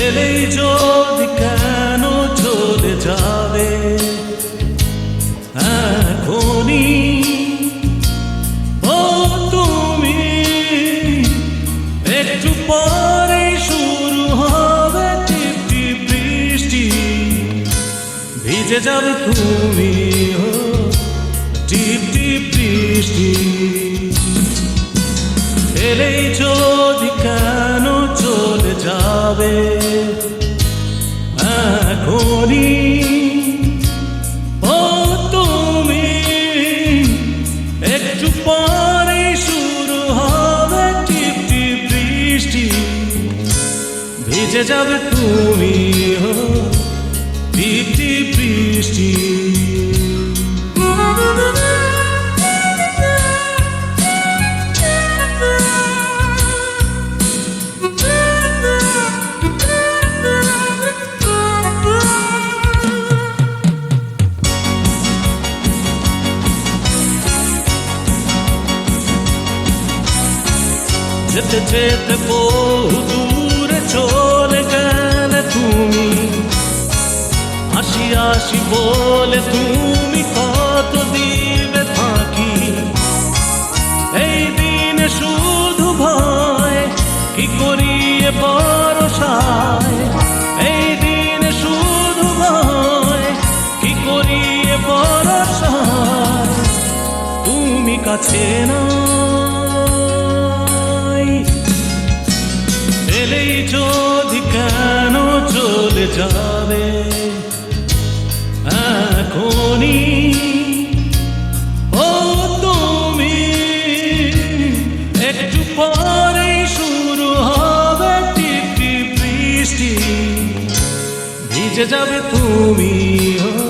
ফেলেই যদি কেন চলে যাবে? এখনই। ও তুমি, একটু পরে শুরু হবে টিপ টিপ বৃষ্টি। ভিজে যাবে তুমি, ও টিপ টিপ বৃষ্টি। ভিজে যাবে তুমি টিপ বৃষ্টি। যেতে যেতে বহু দূরে চলে গেলে তুমি। হাসি আসি বলে তুমি কত দিবে ফাঁকি। এই দিনে শুধু ভয়, কি করিয়ে বরসায় এই দিনে শুধু ভয়, কি করিয়ে বরসায় তুমি কাছে নাই এলেই যদি কেন চলে যাবে? এখনই। ও তুমি, একটু পরে শুরু হবে টিপ বৃষ্টি। ভিজে যাবে তুমি, ও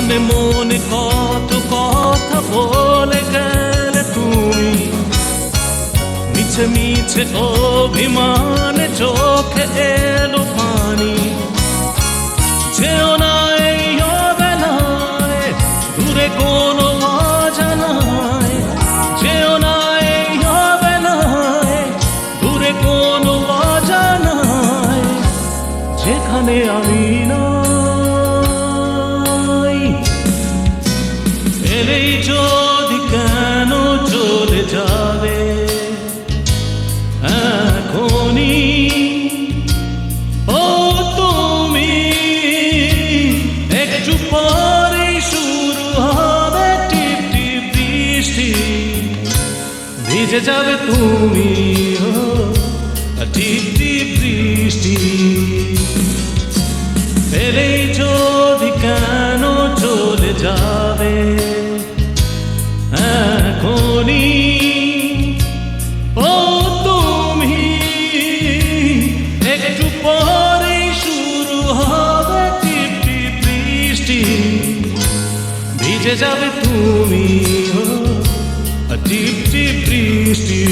মনে মনে কত কথা বলে গেলে তুমি। মিছে মিছে অভিমানে চোখে এলো পানি। যেও না এই অবেলায়, দূরে কোনো না আমি নাই ভিজে যাবে তুমি বৃষ্টি। এলেই যদি কেন চলে যাবে? এখনই। ও তুমি, একটু পরে শুরু হবে বৃষ্টি। ভিজে যাবে তুমি, ও kissed you.